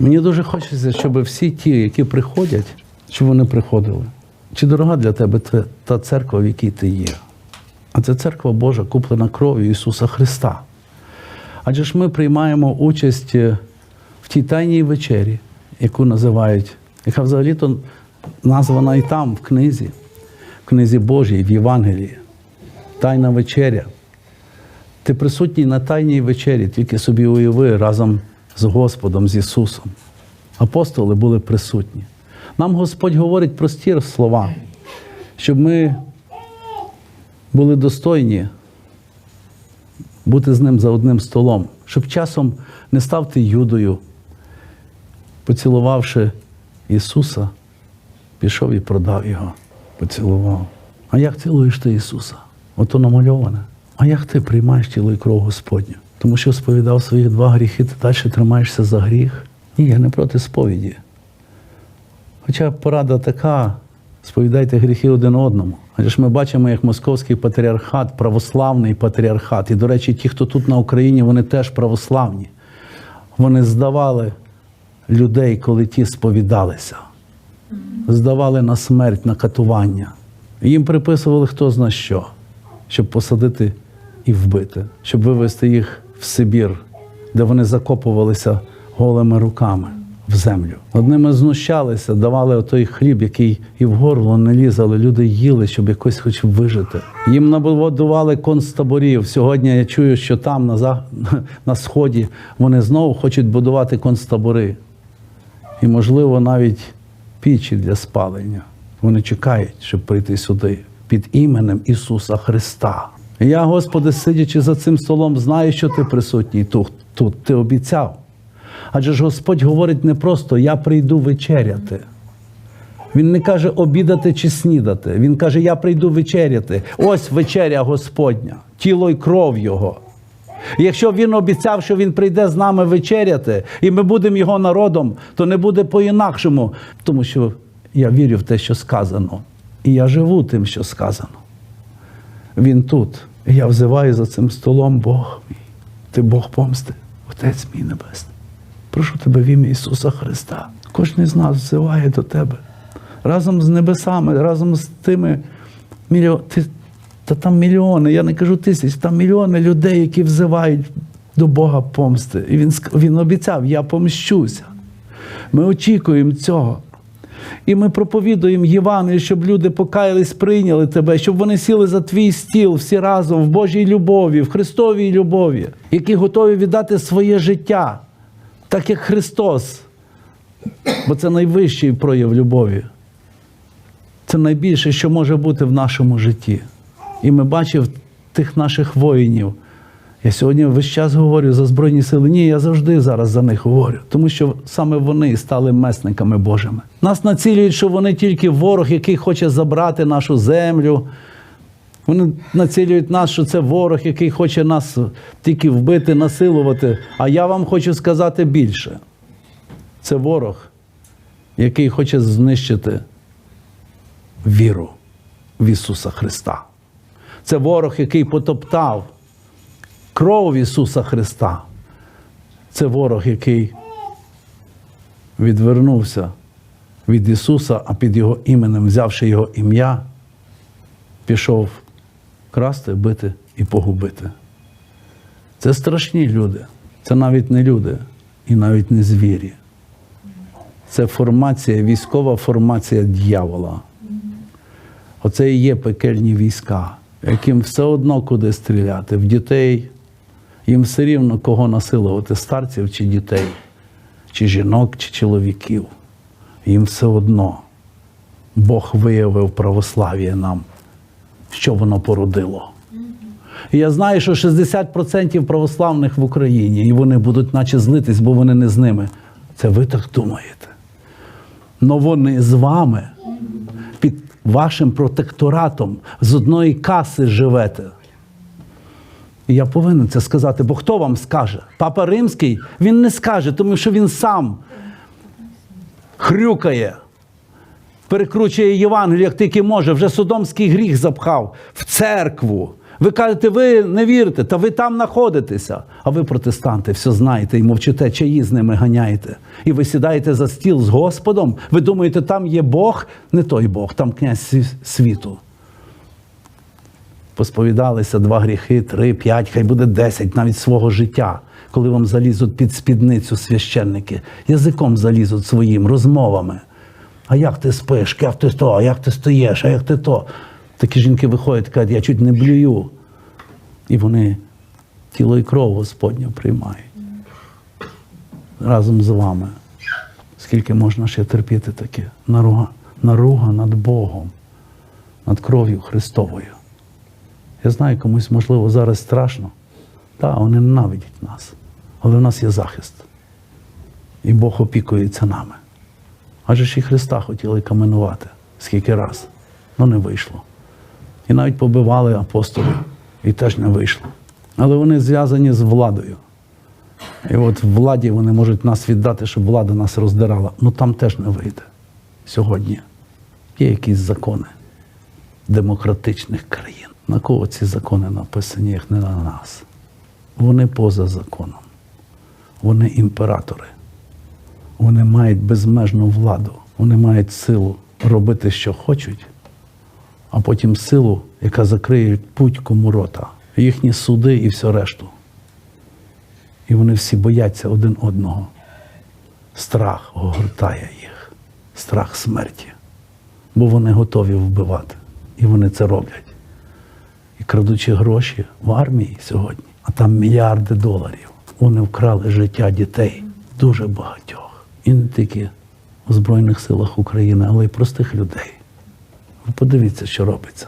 Мені дуже хочеться, щоб всі ті, які приходять, щоб вони приходили. Чи дорога для тебе те- та церква, в якій ти є? А це церква Божа, куплена кров'ю Ісуса Христа. Адже ж ми приймаємо участь е, в тій тайній вечері, яку називають, яка взагалі-то названа і там, в книзі, в книзі Божій, в Євангелії. Тайна вечеря. Ти присутній на тайній вечері, тільки собі уяви разом з Господом, з Ісусом. Апостоли були присутні. Нам Господь говорить прості слова, щоб ми були достойні бути з ним за одним столом, щоб часом не став ти Юдою, поцілувавши Ісуса, пішов і продав його, поцілував. А як цілуєш ти Ісуса? Ото намальоване. А як ти приймаєш тіло і кров Господню? Тому що сповідав свої два гріхи, ти далі тримаєшся за гріх? Ні, я не проти сповіді. Хоча порада така, сповідайте гріхи один одному. Адже ж ми бачимо, як московський патріархат, православний патріархат. І, до речі, ті, хто тут на Україні, вони теж православні. Вони здавали людей, коли ті сповідалися. Здавали на смерть, на катування. Їм приписували хто зна що, щоб посадити і вбити, щоб вивезти їх в Сибір, де вони закопувалися голими руками в землю. Над ними знущалися, давали отой хліб, який і в горло не ліз, але люди їли, щоб якось хоч вижити. Їм набудували концтаборів. Сьогодні я чую, що там на, за- на сході вони знову хочуть будувати концтабори. І, можливо, навіть пічі для спалення. Вони чекають, щоб прийти сюди під іменем Ісуса Христа. Я, Господи, сидячи за цим столом, знаю, що ти присутній тут, тут. Ти обіцяв. Адже ж Господь говорить не просто я прийду вечеряти. Він не каже обідати чи снідати. Він каже, я прийду вечеряти. Ось вечеря Господня, тіло й кров Його. Якщо він обіцяв, що він прийде з нами вечеряти, і ми будемо його народом, то не буде по-інакшому, тому що я вірю в те, що сказано, і я живу тим, що сказано. Він тут. І я взиваю за цим столом Бог мій. Ти Бог помсти, Отець мій Небесний. Прошу тебе в ім'я Ісуса Христа. Кожен з нас взиває до тебе. Разом з небесами, разом з тими мільйонами. Та там мільйони, я не кажу тисяч, там мільйони людей, які взивають до Бога помсти. І він, він обіцяв, я помщуся. Ми очікуємо цього. І ми проповідуємо Євангелію, щоб люди покаялись, прийняли тебе, щоб вони сіли за твій стіл всі разом в Божій любові, в Христовій любові, які готові віддати своє життя, так як Христос. Бо це найвищий прояв любові. Це найбільше, що може бути в нашому житті. І ми бачимо тих наших воїнів. Я сьогодні весь час говорю за Збройні сили. Ні, я завжди зараз за них говорю, тому що саме вони стали месниками Божими. Нас націлюють, що вони тільки ворог, який хоче забрати нашу землю. Вони націлюють нас, що це ворог, який хоче нас тільки вбити, насилувати. А я вам хочу сказати більше. Це ворог, який хоче знищити віру в Ісуса Христа. Це ворог, який потоптав кров Ісуса Христа. Це ворог, який відвернувся від Ісуса, а під Його іменем, взявши Його ім'я, пішов красти, бити і погубити. Це страшні люди. Це навіть не люди і навіть не звірі. Це формація, військова формація дьявола. Оце і є пекельні війська, яким все одно куди стріляти, в дітей. Їм все рівно кого насилувати, старців чи дітей, чи жінок, чи чоловіків. Їм все одно Бог виявив православ'я нам, що воно породило. І я знаю, що 60% православних в Україні, і вони будуть наче злитись, бо вони не з ними. Це ви так думаєте. Но вони з вами під вашим протекторатом з одної каси живете. І я повинен це сказати, бо хто вам скаже? Папа Римський він не скаже, тому що він сам хрюкає, перекручує Євангелію, як тільки може, вже содомський гріх запхав в церкву, Ви кажете, ви не вірите, та ви там знаходитеся. А ви, протестанти, все знаєте і мовчите, чаї з ними ганяєте. І ви сідаєте за стіл з Господом. Ви думаєте, там є Бог, не той Бог, там князь світу. Посповідалися два гріхи, три, п'ять, хай буде десять навіть свого життя, коли вам залізуть під спідницю священники, язиком залізуть своїм розмовами. А як ти спиш? Як ти то? А як ти стоїш? А як ти то? Такі жінки виходять кажуть, я чуть не блюю. І вони тіло і кров Господнє приймають. Разом з вами. Скільки можна ще терпіти таке? Наруга, наруга над Богом, над кров'ю Христовою. Я знаю, комусь, можливо, зараз страшно. Так, вони ненавидять нас. Але в нас є захист. І Бог опікується нами. Адже ж і Христа хотіли каменувати скільки раз, але не вийшло. І навіть побивали апостолів, і теж не вийшло. Але вони зв'язані з владою. І от владі вони можуть нас віддати, щоб влада нас роздирала. Ну там теж не вийде сьогодні. Є якісь закони демократичних країн. На кого ці закони написані, як не на нас? Вони поза законом. Вони імператори. Вони мають безмежну владу. Вони мають силу робити, що хочуть, а потім силу, яка закриє путь кому рота. Їхні суди і все решту. І вони всі бояться один одного. Страх огортає їх, страх смерті. Бо вони готові вбивати. І вони це роблять. І крадучи гроші в армії сьогодні, а там мільярди доларів, вони вкрали життя дітей дуже багатьох. І не тільки у Збройних силах України, але й простих людей. Ви подивіться, що робиться.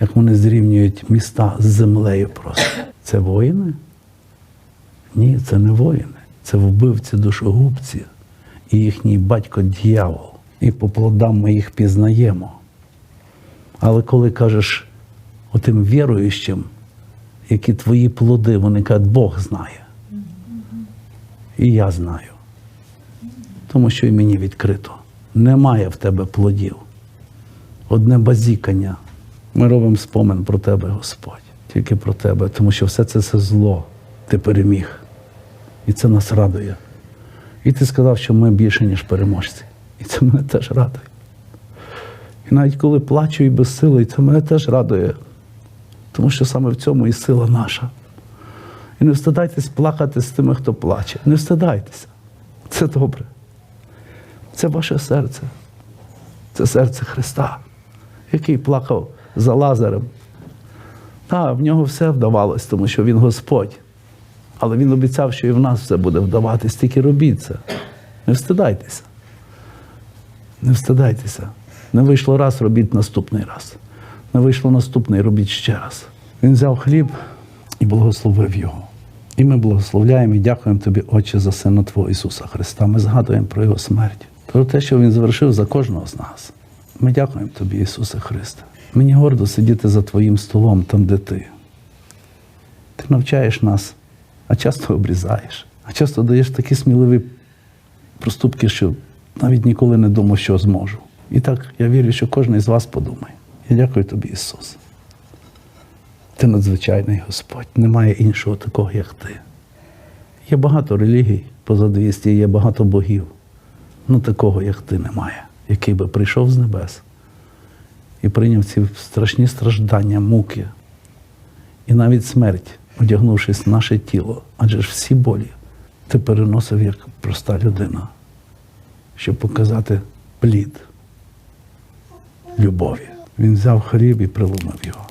Як вони зрівнюють міста з землею просто. Це воїни? Ні, це не воїни. Це вбивці душогубці і їхній батько дьявол. І по плодам ми їх пізнаємо. Але коли кажеш отим віруючим, які твої плоди, вони кажуть, Бог знає. І я знаю. Тому що і мені відкрито. Немає в тебе плодів. Одне базікання. Ми робимо спомин про тебе, Господь. Тільки про тебе, тому що все це це зло. Ти переміг. І це нас радує. І ти сказав, що ми більше, ніж переможці. І це мене теж радує. І навіть коли плачу і безсилий, це мене теж радує. Тому що саме в цьому і сила наша. І не встидайтесь плакати з тими, хто плаче. Не встидайтеся. Це добре. Це ваше серце. Це серце Христа, який плакав за Лазарем. Так, в нього все вдавалось, тому що він Господь. Але він обіцяв, що і в нас все буде вдаватись, тільки робіть це. Не встидайтеся. Не встидайтеся. Не вийшло раз, робіть наступний раз. Не вийшло наступний, робіть ще раз. Він взяв хліб і благословив його. І ми благословляємо і дякуємо тобі, Отче, за Сина Твого Ісуса Христа. Ми згадуємо про Його смерть, про те, що Він звершив за кожного з нас. Ми дякуємо тобі, Ісусе Христе. Мені гордо сидіти за Твоїм столом, там, де ти. Ти навчаєш нас, а часто обрізаєш, а часто даєш такі сміливі проступки, що навіть ніколи не думав, що зможу. І так я вірю, що кожен із вас подумає. Я дякую тобі, Ісус. Ти надзвичайний Господь. Немає іншого такого, як ти. Є багато релігій поза 200, є багато богів. Ну такого, як ти, немає, який би прийшов з небес і прийняв ці страшні страждання, муки і навіть смерть, одягнувшись в наше тіло, адже ж всі болі ти переносив як проста людина, щоб показати плід любові. Він взяв хліб і приломив його.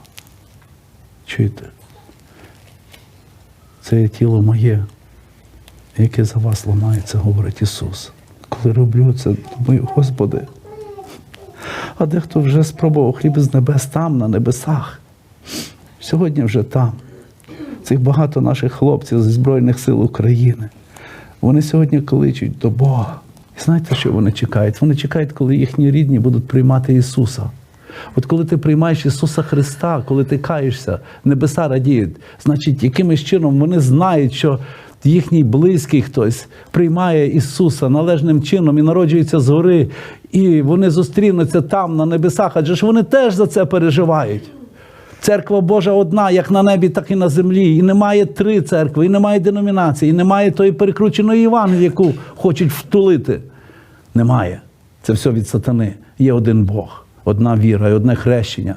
Чуєте? Це є тіло моє, яке за вас ламається, говорить Ісус. Коли роблю це, думаю, Господи. А дехто вже спробував хліб з небес там, на небесах. Сьогодні вже там. Цих багато наших хлопців зі Збройних сил України. Вони сьогодні кличуть до Бога. І знаєте, що вони чекають? Вони чекають, коли їхні рідні будуть приймати Ісуса. От коли ти приймаєш Ісуса Христа, коли ти каєшся, небеса радіють, значить, якимось чином вони знають, що їхній близький хтось приймає Ісуса належним чином і народжується згори, і вони зустрінуться там, на небесах, адже ж вони теж за це переживають. Церква Божа одна, як на небі, так і на землі. І немає три церкви, і немає деномінації, і немає тої перекрученої Івани, яку хочуть втулити. Немає. Це все від сатани. Є один Бог, одна віра і одне хрещення.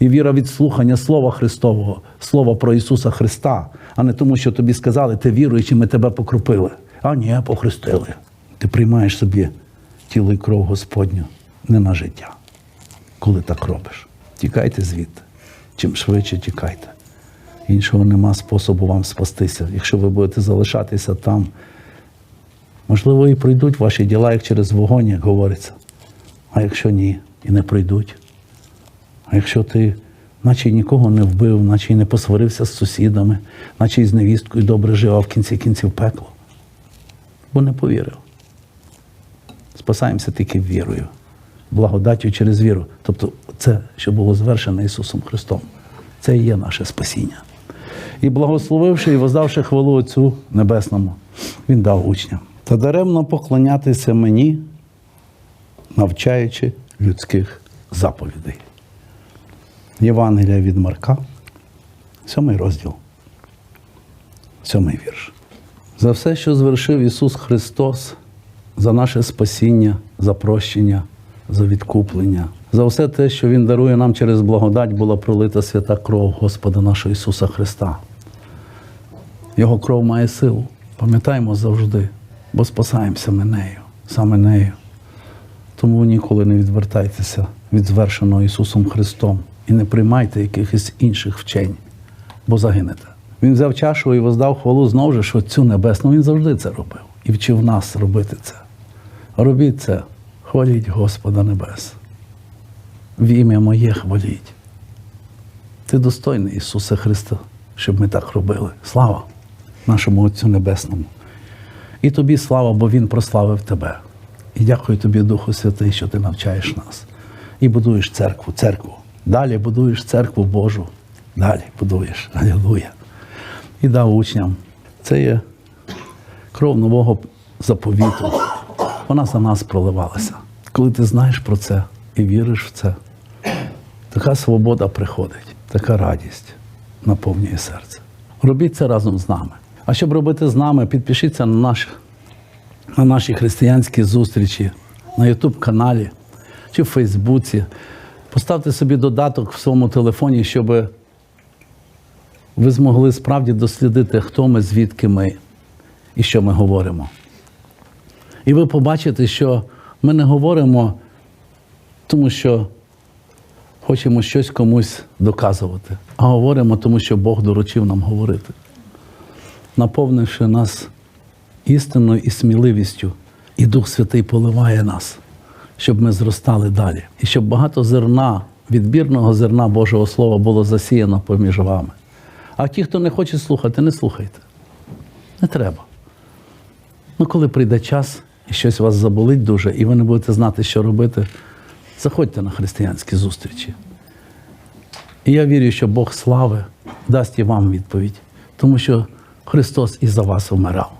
І віра від слухання Слова Христового, Слова про Ісуса Христа, а не тому, що тобі сказали, ти віруючи, ми тебе покропили. А ні, похрестили. Ти приймаєш собі тіло і кров Господню не на життя. Коли так робиш, тікайте звідти. Чим швидше тікайте. Іншого нема способу вам спастися. Якщо ви будете залишатися там, можливо, і пройдуть ваші діла, як через вогонь, як говориться. А якщо ні, і не пройдуть. А якщо ти, наче й нікого не вбив, наче й не посварився з сусідами, наче й з невісткою добре жив, а в кінці кінців пекло, бо не повірив. Спасаємося тільки вірою, благодаттю через віру. Тобто це, що було звершено Ісусом Христом, це і є наше спасіння. І благословивши і воздавши хвалу Отцю Небесному, Він дав учням. Та даремно поклонятися мені, навчаючи людських заповідей. Євангелія від Марка, сьомий розділ, сьомий вірш. За все, що звершив Ісус Христос, за наше спасіння, за прощення, за відкуплення, за все те, що Він дарує нам через благодать, була пролита свята кров Господа нашого Ісуса Христа. Його кров має силу. Пам'ятаємо завжди, бо спасаємося ми нею, саме нею. Тому ніколи не відвертайтеся від звершеного Ісусом Христом і не приймайте якихось інших вчень, бо загинете. Він взяв чашу і воздав хвалу знову ж, що цю небесну він завжди це робив і вчив нас робити це. Робіть це, хваліть Господа Небес. В ім'я моє хваліть. Ти достойний Ісуса Христа, щоб ми так робили. Слава нашому Отцю Небесному. І тобі слава, бо Він прославив тебе. І дякую тобі, Духу Святий, що ти навчаєш нас. І будуєш церкву, церкву. Далі будуєш церкву Божу. Далі будуєш. Алілуя. І дав учням. Це є кров нового заповіту. Вона за нас проливалася. Коли ти знаєш про це і віриш в це, така свобода приходить, така радість наповнює серце. Робіть це разом з нами. А щоб робити з нами, підпишіться на наш на наші християнські зустрічі на YouTube каналі чи в Фейсбуці. Поставте собі додаток в своєму телефоні, щоб ви змогли справді дослідити, хто ми, звідки ми і що ми говоримо. І ви побачите, що ми не говоримо, тому що хочемо щось комусь доказувати, а говоримо, тому що Бог доручив нам говорити, наповнивши нас істинною і сміливістю, і Дух Святий поливає нас, щоб ми зростали далі. І щоб багато зерна, відбірного зерна Божого Слова було засіяно поміж вами. А ті, хто не хоче слухати, не слухайте. Не треба. Ну, коли прийде час і щось вас заболить дуже, і ви не будете знати, що робити, заходьте на християнські зустрічі. І я вірю, що Бог слави дасть і вам відповідь, тому що Христос і за вас вмирав.